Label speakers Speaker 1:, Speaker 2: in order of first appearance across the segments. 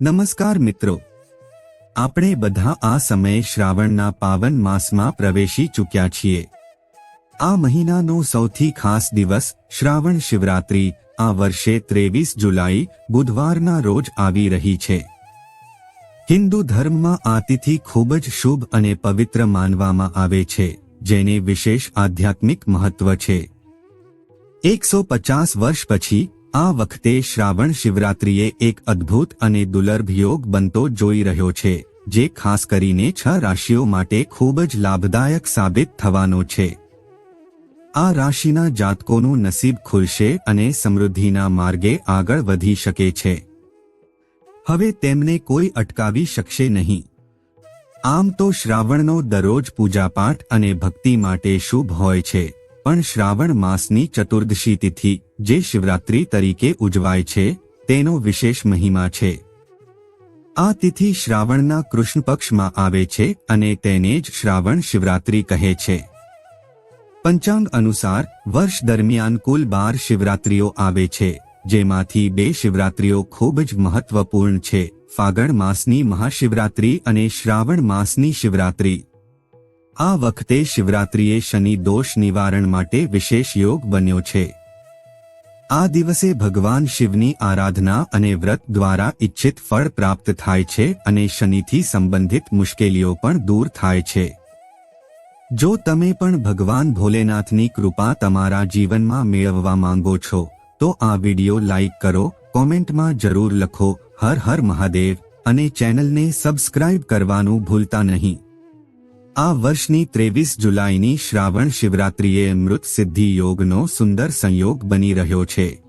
Speaker 1: નમસ્કાર મિત્રો. આપણે બધા આ સમયે શ્રાવણના પાવન માસમાં પ્રવેશી ચૂક્યા છીએ. આ મહિનાનો સૌથી ખાસ દિવસ શ્રાવણ શિવરાત્રી, આ વર્ષે ત્રેવીસ જુલાઈ બુધવારના રોજ આવી રહી છે. હિન્દુ ધર્મમાં આ તિથિ ખૂબ જ શુભ અને પવિત્ર માનવામાં આવે છે, જેને વિશેષ આધ્યાત્મિક મહત્વ છે. એકસો પચાસ વર્ષ પછી આ વખતે શ્રાવણ શિવરાત્રિએ એક અદ્ભુત અને દુર્લભ યોગ બનતો જોઈ રહ્યો છે, જે ખાસ કરીને છ રાશિઓ માટે ખૂબ જ લાભદાયક સાબિત થવાનો છે. આ રાશિના જાતકોનું નસીબ ખુલશે અને સમૃદ્ધિના માર્ગે આગળ વધી શકે છે. હવે તેમને કોઈ અટકાવી શકશે નહીં. આમ તો શ્રાવણનો દરરોજ પૂજાપાઠ અને ભક્તિ માટે શુભ હોય છે. પણ શ્રાવણ માસની ચતુર્દશી તિથિ, જે શિવરાત્રી તરીકે ઉજવાય છે, તેનો વિશેષ મહિમા છે. આ તિથિ શ્રાવણના કૃષ્ણ પક્ષમાં આવે છે અને તેને જ શ્રાવણ શિવરાત્રી કહે છે. પંચાંગ અનુસાર, વર્ષ દરમિયાન કુલ બાર શિવરાત્રીઓ આવે છે, જેમાંથી બે શિવરાત્રીઓ ખૂબ જ મહત્વપૂર્ણ છે, ફાગણ માસની મહાશિવરાત્રી અને શ્રાવણ માસની શિવરાત્રી. આ વખતે શિવરાત્રિએ શનિ દોષ નિવારણ માટે વિશેષ યોગ બન્યો છે. આ દિવસે ભગવાન શિવની આરાધના અને વ્રત દ્વારા ઇચ્છિત ફળ પ્રાપ્ત થાય છે અને શનિથી સંબંધિત મુશ્કેલીઓ પણ દૂર થાય છે. જો તમે પણ ભગવાન ભોલેનાથની કૃપા તમારા જીવનમાં મેળવવા માંગો છો, તો આ વિડિયો લાઇક કરો, કોમેન્ટમાં જરૂર લખો, હર હર મહાદેવ, અને ચેનલને સબસ્ક્રાઇબ કરવાનું ભૂલતા નહીં. આ વર્ષની ત્રેવીસ જુલાઈની શ્રાવણ શિવરાત્રિએ મૃત સિદ્ધિ યોગનો સુંદર સંયોગ બની રહ્યો છે.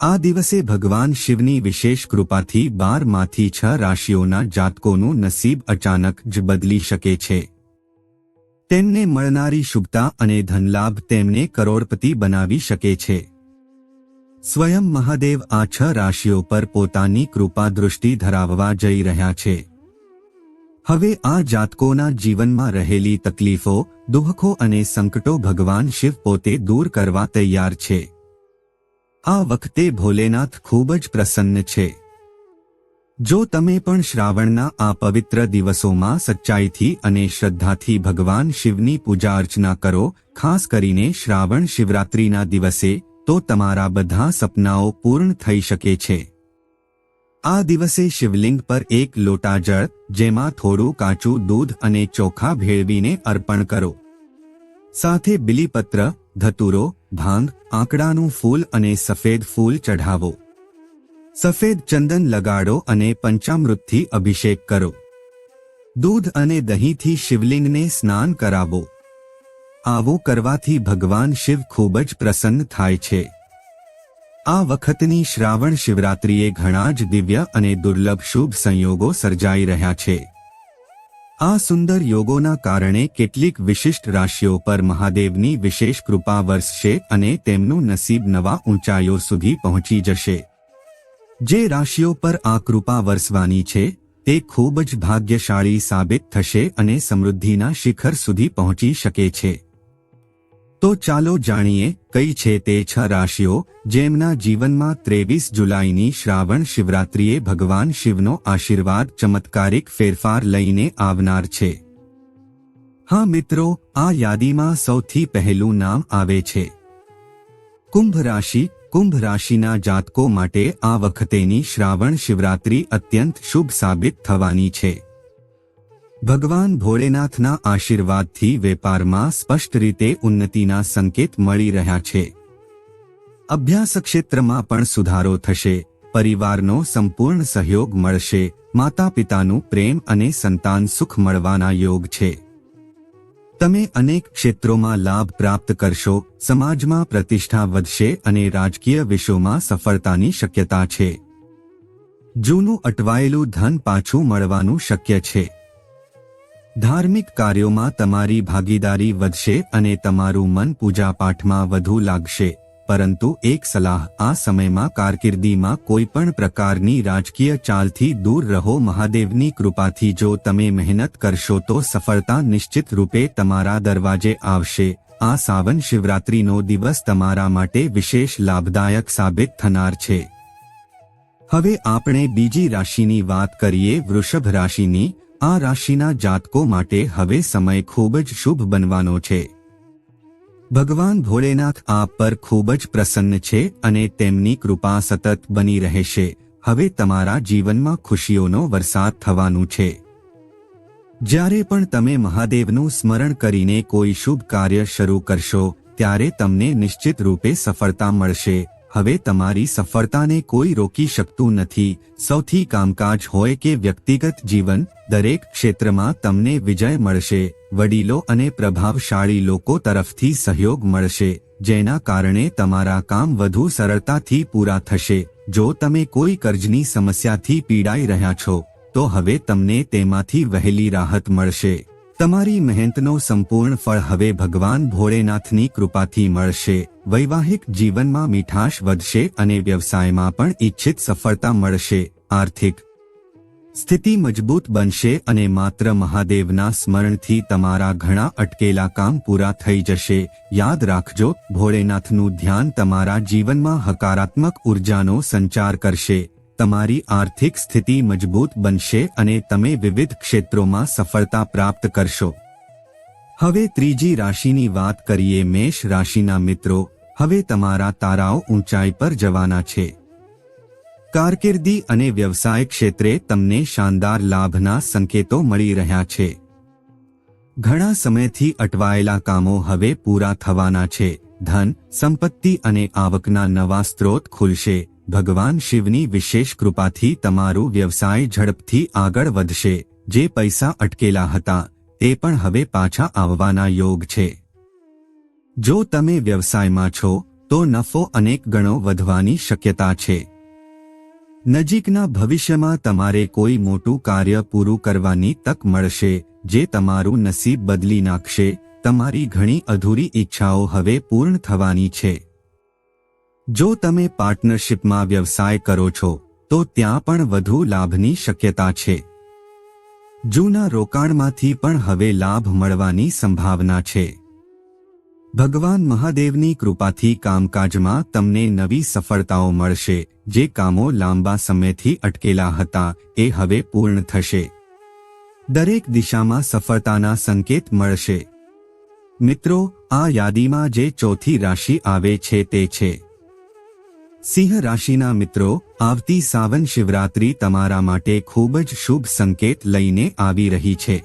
Speaker 1: આ દિવસે ભગવાન શિવની વિશેષ કૃપાથી બારમાંથી છ રાશિઓના જાતકોનું નસીબ અચાનક જ બદલી શકે છે. તેમને મળનારી શુભતા અને ધનલાભ તેમને કરોડપતિ બનાવી શકે છે. સ્વયં મહાદેવ આ છ રાશિઓ પર પોતાની કૃપા દૃષ્ટિ ધરાવવા જઈ રહ્યા છે. હવે આ જાતકોના જીવનમાં રહેલી તકલીફો, દુઃખો અને સંકટો ભગવાન શિવ પોતે દૂર કરવા તૈયાર છે. આ વખતે ભોલેનાથ ખૂબ જ પ્રસન્ન છે. જો તમે પણ શ્રાવણના આ પવિત્ર દિવસોમાં સચ્ચાઈથી અને શ્રદ્ધાથી ભગવાન શિવની પૂજા અર્ચના કરો, ખાસ કરીને શ્રાવણ શિવરાત્રીના દિવસે, તો તમારા બધા સપનાઓ પૂર્ણ થઈ શકે છે. આ દિવસે શિવલિંગ પર એક લોટા જળ જેમાં થોડું કાચું દૂધ અને ચોખા ભેળવીને અર્પણ કરો. સાથે બિલીપત્ર, ધતુરો, ભાંગ, આંકડાનું ફૂલ અને સફેદ ફૂલ ચઢાવો. સફેદ ચંદન લગાડો અને પંચામૃતથી અભિષેક કરો. દૂધ અને દહીંથી શિવલિંગને સ્નાન કરાવો. આવું કરવાથી ભગવાન શિવ ખૂબ જ પ્રસન્ન થાય છે. આ વખતની શ્રાવણ શિવરાત્રિએ ઘણા જ દિવ્ય અને દુર્લભ શુભ સંયોગો સર્જાઈ રહ્યા છે. આ સુંદર યોગોના કારણે કેટલીક વિશિષ્ટ રાશિઓ પર મહાદેવની વિશેષ કૃપા વરસશે અને તેમનું નસીબ નવા ઊંચાઈઓ સુધી પહોંચી જશે. જે રાશિઓ પર આ કૃપા વરસવાની છે, તે ખૂબ જ ભાગ્યશાળી સાબિત થશે અને સમૃદ્ધિના શિખર સુધી પહોંચી શકે છે. તો ચાલો જાણીએ કઈ છે તે છ રાશિઓ જેમના જીવનમાં ત્રેવીસ જુલાઈની શ્રાવણ શિવરાત્રિએ ભગવાન શિવનો આશીર્વાદ ચમત્કારિક ફેરફાર લઈને આવનાર છે. હા મિત્રો, આ યાદીમાં સૌથી પહેલું નામ આવે છે. કુંભ રાશિ, કુંભ રાશિના જાતકો માટે આ વખતેની શ્રાવણ શિવરાત્રી અત્યંત શુભ સાબિત થવાની છે. ભગવાન ભોળેનાથના આશીર્વાદથી વેપારમાં સ્પષ્ટ રીતે ઉન્નતિના સંકેત મળી રહ્યા છે. અભ્યાસ ક્ષેત્રમાં પણ સુધારો થશે, પરિવારનો સંપૂર્ણ સહયોગ મળશે માતા પિતાનું પ્રેમ અને સંતાન સુખ મળવાના યોગ છે. તમે અનેક ક્ષેત્રોમાં લાભ પ્રાપ્ત કરશો, સમાજમાં પ્રતિષ્ઠા વધશે અને રાજકીય વિશ્વમાં સફળતાની શક્યતા છે. જૂનું અટવાયેલું ધન પાછું મળવાનું શક્ય છે. ધાર્મિક કાર્યોમાં તમારી ભાગીદારી વધશે અને તમારું મન પૂજાપાઠમાં વધુ લાગશે. પરંતુ એક સલાહ, આ સમયમાં કારકિર્દીમાં કોઈ પણ પ્રકારની રાજકીય ચાલથી દૂર રહો. મહાદેવની કૃપાથી જો તમે મહેનત કરશો તો સફળતા નિશ્ચિત રૂપે તમારા દરવાજે આવશે. આ સાવન શિવરાત્રીનો દિવસ તમારા માટે વિશેષ લાભદાયક સાબિત થનાર છે. હવે આપણે બીજી રાશિની વાત કરીએ, વૃષભ રાશિની. આ રાશિના જાતકો માટે હવે સમય ખૂબ જ શુભ બનવાનો છે. ભગવાન ભોળેનાથ આપ પર ખૂબ જ પ્રસન્ન છે અને તેમની કૃપા સતત બની રહેશે. હવે તમારા જીવનમાં ખુશીઓનો વરસાદ થવાનું છે. જ્યારે પણ તમે મહાદેવનું સ્મરણ કરીને કોઈ શુભ કાર્ય શરૂ કરશો, ત્યારે તમને નિશ્ચિત રૂપે સફળતા મળશે. હવે તમારી સફળતાને કોઈ રોકી શકતું નથી. સૌથી કામકાજ હોય કે વ્યક્તિગત જીવન, દરેક ક્ષેત્રમાં તમને વિજય મળશે. વડીલો અને પ્રભાવશાળી લોકો તરફથી સહયોગ મળશે, જેના કારણે તમારા કામ વધુ સરળતાથી પૂરા થશે. જો તમે કોઈ કર્જની સમસ્યાથી પીડાઈ રહ્યા છો, તો હવે તમને તેમાંથી વહેલી રાહત મળશે. તમારી મહેનતનો સંપૂર્ણ ફળ હવે ભગવાન ભોળેનાથની કૃપાથી મળશે, વૈવાહિક જીવનમાં મીઠાશ વધશે અને વ્યવસાયમાં પણ ઈચ્છિત સફળતા મળશે, આર્થિક સ્થિતિ મજબૂત બનશે અને માત્ર મહાદેવના સ્મરણથી તમારા ઘણા અટકેલા કામ પૂરા થઈ જશે. યાદ રાખજો, ભોળેનાથનું ધ્યાન તમારા જીવનમાં હકારાત્મક ઉર્જાનો સંચાર કરશે. તમારી આર્થિક સ્થિતિ મજબૂત બનશે અને તમે વિવિધ ક્ષેત્રોમાં સફળતા પ્રાપ્ત કરશો. હવે ત્રીજી રાશિની વાત કરીએ મેષ રાશિના મિત્રો. હવે તમારા તારાઓ ઊંચાઈ પર જવાના છે. કારકિર્દી અને વ્યવસાય ક્ષેત્રે તમને શાનદાર લાભના સંકેતો મળી રહ્યા છે. ઘણા સમયથી અટવાયેલા કામો હવે પૂરા થવાના છે. ધન, સંપત્તિ અને આવકના નવા સ્ત્રોત ખુલશે. ભગવાન શિવની વિશેષ કૃપાથી તમારું વ્યવસાય ઝડપથી આગળ વધશે. જે પૈસા અટકેલા હતા તે પણ હવે પાછા આવવાના યોગ છે. જો તમે વ્યવસાયમાં છો, તો નફો અનેક ગણો વધવાની શક્યતા છે. નજીકના ભવિષ્યમાં તમારે કોઈ મોટું કાર્ય પૂરું કરવાની તક મળશે, જે તમારું નસીબ બદલી નાખશે. તમારી ઘણી અધૂરી ઈચ્છાઓ હવે પૂર્ણ થવાની છે. જો તમે પાર્ટનરશિપમાં વ્યવસાય કરો છો, તો ત્યાં પણ વધુ લાભની શક્યતા છે. જૂના રોકાણમાંથી પણ હવે લાભ મળવાની સંભાવના છે. ભગવાન મહાદેવની કૃપાથી કામકાજમાં તમને નવી સફળતાઓ મળશે, જે કામો લાંબા સમયથી અટકેલા હતા, એ હવે પૂર્ણ થશે. દરેક દિશામાં સફળતાના સંકેત મળશે. મિત્રો, આ યાદીમાં જે ચોથી રાશિ આવે છે તે છે. સિંહ રાશિના મિત્રો, આવતી સાવન શિવરાત્રી તમારા માટે ખૂબ જ શુભ સંકેત લઈને આવી રહી છે.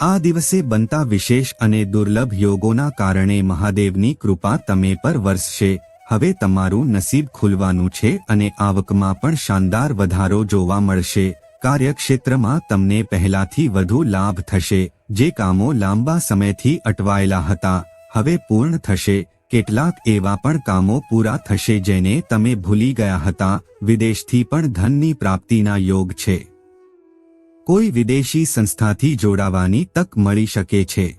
Speaker 1: આ દિવસે બનતા વિશેષ અને દુર્લભ યોગોના કારણે મહાદેવની કૃપા તમે પર વરસશે. હવે તમારું નસીબ ખુલવાનું છે અને આવકમાં પણ શાનદાર વધારો જોવા મળશે. કાર્યક્ષેત્રમાં તમને પહેલાથી વધુ લાભ થશે. જે કામો લાંબા સમયથી અટવાયેલા હતા, હવે પૂર્ણ થશે. કેટલાક એવા પણ કામો પૂરા થશે જેને તમે ભૂલી ગયા હતા, વિદેશથી પણ ધનની પ્રાપ્તિના યોગ છે. કોઈ વિદેશી સંસ્થાથી જોડાવાની તક મળી શકે છે.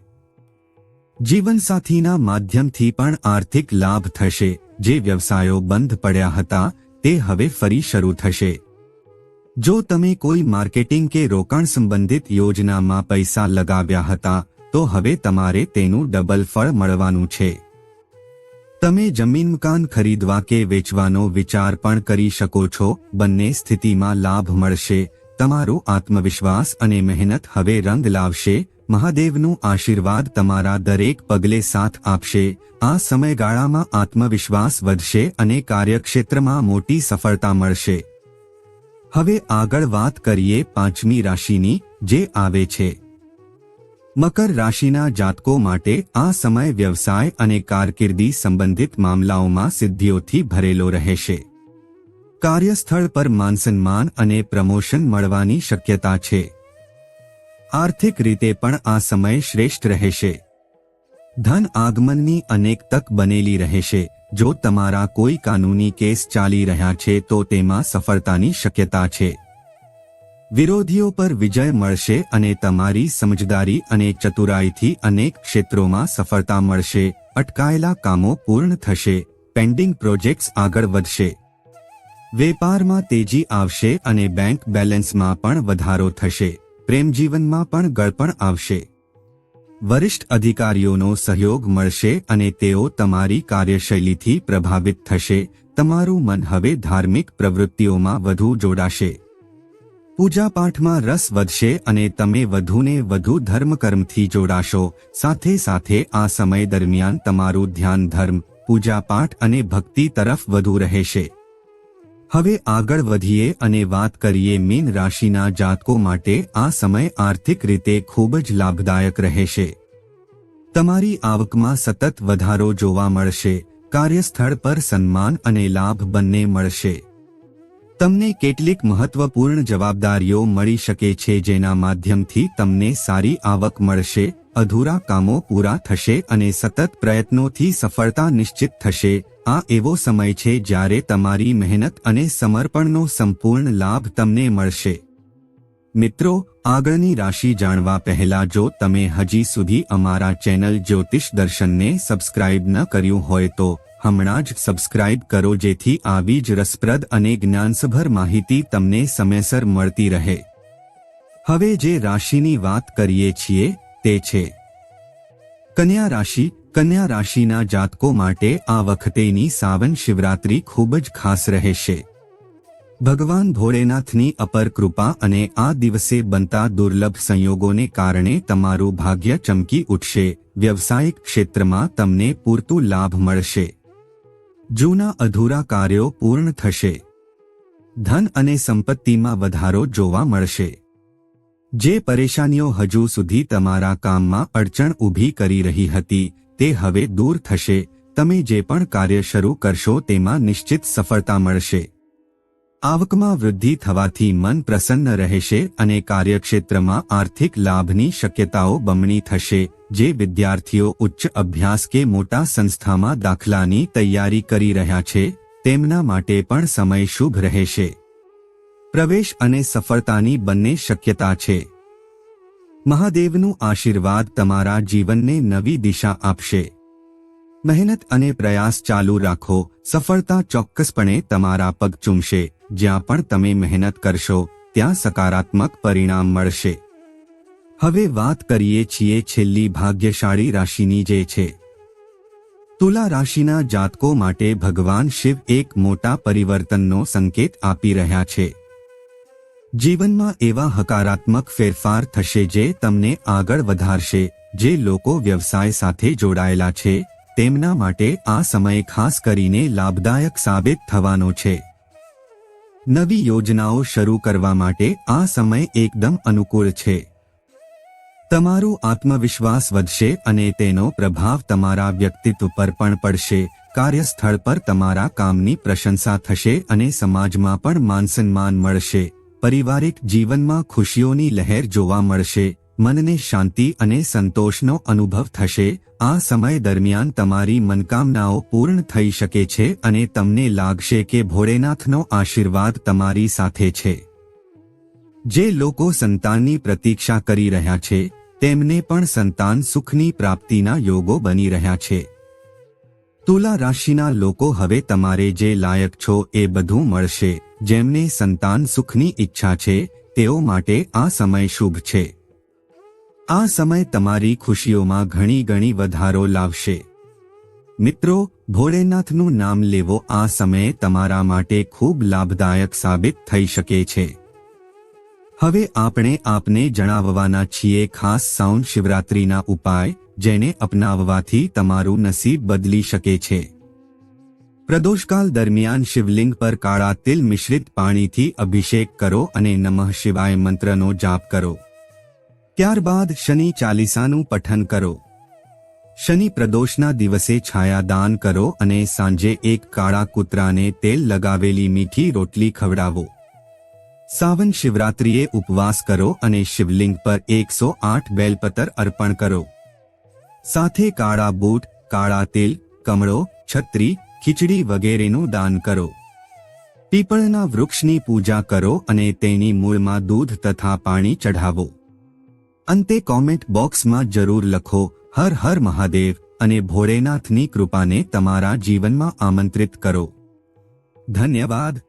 Speaker 1: જીવનસાથીના માધ્યમથી પણ આર્થિક લાભ થશે, જે વ્યવસાયો બંધ પડ્યા હતા, તે હવે ફરી શરૂ થશે. જો તમે કોઈ માર્કેટિંગ કે રોકાણ સંબંધિત યોજનામાં પૈસા લગાવ્યા હતા, તો હવે તમારે તેનું ડબલ ફળ મળવાનું છે. તમે જમીન મકાન ખરીદવા કે વેચવાનો વિચાર પણ કરી શકો છો, બંને સ્થિતિમાં લાભ મળશે, તમારો આત્મવિશ્વાસ અને મહેનત હવે રંગ લાવશે, મહાદેવનું આશીર્વાદ તમારા દરેક પગલે સાથ આપશે, આ સમયગાળામાં આત્મવિશ્વાસ વધશે અને કાર્યક્ષેત્રમાં મોટી સફળતા મળશે. હવે આગળ વાત કરીએ પાંચમી રાશિની, જે આવે છે. મકર રાશિના જાતકો માટે આ સમય વ્યવસાય અને કારકિર્દી સંબંધિત મામલાઓમાં સિદ્ધિઓથી ભરેલો રહેશે. કાર્યસ્થળ પર માનસન્માન અને પ્રમોશન મળવાની શક્યતા છે. આર્થિક રીતે પણ આ સમય શ્રેષ્ઠ રહેશે. ધન આગમનની અનેક તક બનેલી રહેશે. જો તમારા કોઈ કાનૂની કેસ ચાલી રહ્યા છે તો તેમાં સફળતાની શક્યતા છે. વિરોધીઓ પર વિજય મળશે અને તમારી સમજદારી અને ચતુરાઈથી અનેક ક્ષેત્રોમાં સફળતા મળશે. અટકાયેલા કામો પૂર્ણ થશે. પેન્ડિંગ પ્રોજેક્ટ્સ આગળ વધશે. વેપારમાં તેજી આવશે અને બેંક બેલેન્સમાં પણ વધારો થશે. પ્રેમજીવનમાં પણ ગળપણ આવશે. વરિષ્ઠ અધિકારીઓનો સહયોગ મળશે અને તેઓ તમારી કાર્યશૈલીથી પ્રભાવિત થશે. તમારું મન હવે ધાર્મિક પ્રવૃત્તિઓમાં વધુ જોડાશે. પૂજાપાઠમાં રસ વધશે અને તમે વધુને વધુ ધર્મકર્મથી જોડાશો. સાથે સાથે આ સમય દરમિયાન તમારું ધ્યાન ધર્મ, પૂજાપાઠ અને ભક્તિ તરફ વધુ રહેશે. હવે આગળ વધીએ અને વાત કરીએ મીન રાશિના જાતકો માટે આ સમય આર્થિક રીતે ખૂબ જ લાભદાયક રહેશે. તમારી આવકમાં સતત વધારો જોવા મળશે, કાર્યસ્થળ પર સન્માન અને લાભ બંને મળશે. તમને કેટલીક મહત્વપૂર્ણ જવાબદારીઓ મળી શકે છે જેના માધ્યમથી તમને સારી આવક મળશે, અધૂરા કામો પૂરા થશે અને સતત પ્રયત્નોથી સફળતા નિશ્ચિત થશે. આ એવો સમય છે જ્યારે તમારી મહેનત અને સમર્પણનો સંપૂર્ણ લાભ તમને મળશે. મિત્રો, આગળની રાશિ જાણવા પહેલા જો તમે હજી સુધી અમારા ચેનલ જ્યોતિષ દર્શનને સબસ્ક્રાઇબ ન કર્યું હોય તો હમણાં જ સબસ્ક્રાઇબ કરો જેથી આવી જ રસપ્રદ અને જ્ઞાનસભર માહિતી તમને સમયસર મળતી રહે. હવે જે રાશિની વાત કરીએ છીએ, તે છે. કન્યા રાશિ, કન્યા રાશિના જાતકો માટે આ વખતેની સાવન શિવરાત્રી ખૂબ જ ખાસ રહેશે. ભગવાન ભોળેનાથની અપર કૃપા અને આ દિવસે બનતા દુર્લભ સંયોગોને કારણે તમારું ભાગ્ય ચમકી ઉઠશે, વ્યવસાયિક ક્ષેત્રમાં તમને પૂરતું લાભ મળશે. જૂના અધૂરા કાર્યો પૂર્ણ થશે. ધન અને સંપત્તિમાં વધારો જોવા મળશે. જે પરેશાનીઓ હજુ સુધી તમારા કામમાં અડચણ ઊભી કરી રહી હતી, તે હવે દૂર થશે. તમે જે પણ કાર્ય શરૂ કરશો તેમાં નિશ્ચિત સફળતા મળશે. આવકમાં વૃદ્ધિ થવાથી મન પ્રસન્ન રહેશે અને કાર્યક્ષેત્રમાં આર્થિક લાભની શક્યતાઓ બમણી થશે. જે વિદ્યાર્થીઓ ઉચ્ચ અભ્યાસ કે મોટા સંસ્થામાં દાખલાની તૈયારી કરી રહ્યા છે, તેમના માટે પણ સમય શુભ રહેશે. પ્રવેશ અને સફળતાની બંને શક્યતા છે. મહાદેવનું આશીર્વાદ તમારા જીવનને નવી દિશા આપશે. મહેનત અને પ્રયાસ ચાલુ રાખો, સફળતા ચોક્કસપણે તમારા પગ ચૂમશે, જ્યાં પણ તમે મહેનત કરશો, ત્યાં સકારાત્મક પરિણામ મળશે. હવે વાત કરીએ છીએ છેલ્લી ભાગ્યશાળી રાશિની જે છે. તુલા રાશિના જાતકો માટે ભગવાન શિવ એક મોટા પરિવર્તનનો સંકેત આપી રહ્યા છે. જીવનમાં એવા હકારાત્મક ફેરફાર થશે જે તમને આગળ વધારશે, જે લોકો વ્યવસાય સાથે જોડાયેલા છે, તેમના માટે આ સમય ખાસ કરીને લાભદાયક સાબિત થવાનો છે. નવી યોજનાઓ શરૂ કરવા માટે આ સમય એકદમ અનુકૂળ છે. તમારું આત્મવિશ્વાસ વધશે અને તેનો પ્રભાવ તમારા વ્યક્તિત્વ પર પણ પડશે. કાર્યસ્થળ પર તમારા કામની પ્રશંસા થશે અને સમાજમાં પણ માનસન્માન મળશે. પારિવારિક જીવનમાં ખુશીઓની લહેર જોવા મળશે. મનને શાંતિ અને સંતોષનો અનુભવ થશે. આ સમય દરમિયાન તમારી મનકામનાઓ પૂર્ણ થઈ શકે છે અને તમને લાગશે કે ભોળેનાથનો આશીર્વાદ તમારી સાથે છે. જે લોકો સંતાનની પ્રતીક્ષા કરી રહ્યા છે, તેમને પણ સંતાન સુખની પ્રાપ્તિના યોગો બની રહ્યા છે. તુલા રાશિના લોકો હવે તમારે જે લાયક છો એ બધું મળશે, જેમને સંતાન સુખની ઈચ્છા છે, તેઓ માટે આ સમય શુભ છે. આ સમય તમારી ખુશીઓમાં ઘણી ઘણી વધારો લાવશે. મિત્રો, ભોળેનાથનું નામ લેવો આ સમયે તમારા માટે ખૂબ લાભદાયક સાબિત થઈ શકે છે. હવે આપણે આપને જણાવવાના છીએ ખાસ સાઉન શિવરાત્રીના ઉપાય, જેને અપનાવવાથી તમારું નસીબ બદલી શકે છે. પ્રદોષકાલ દરમિયાન શિવલિંગ પર કાળા તિલ મિશ્રિત પાણીથી અભિષેક કરો અને નમઃ શિવાય મંત્રનો જાપ કરો. ત્યારબાદ શનિ ચાલીસાનું પઠન કરો. શનિ પ્રદોષના દિવસે છાયા દાન કરો અને સાંજે એક કાળા કૂતરાને તેલ લગાવેલી મીઠી રોટલી ખવડાવો. સાવન શિવરાત્રિએ ઉપવાસ કરો અને શિવલિંગ પર એકસો આઠ બેલપતર અર્પણ કરો. સાથે કાળા બૂટ, કાળા તેલ, કમળો, છત્રી, ખીચડી વગેરેનું દાન કરો. પીપળના વૃક્ષની પૂજા કરો અને તેની મૂળમાં દૂધ તથા પાણી ચઢાવો. અંતે કોમેન્ટ બોક્સમાં જરૂર લખો, હર હર મહાદેવ અને ભોળેનાથની કૃપાને તમારા જીવનમાં આમંત્રિત કરો. ધન્યવાદ.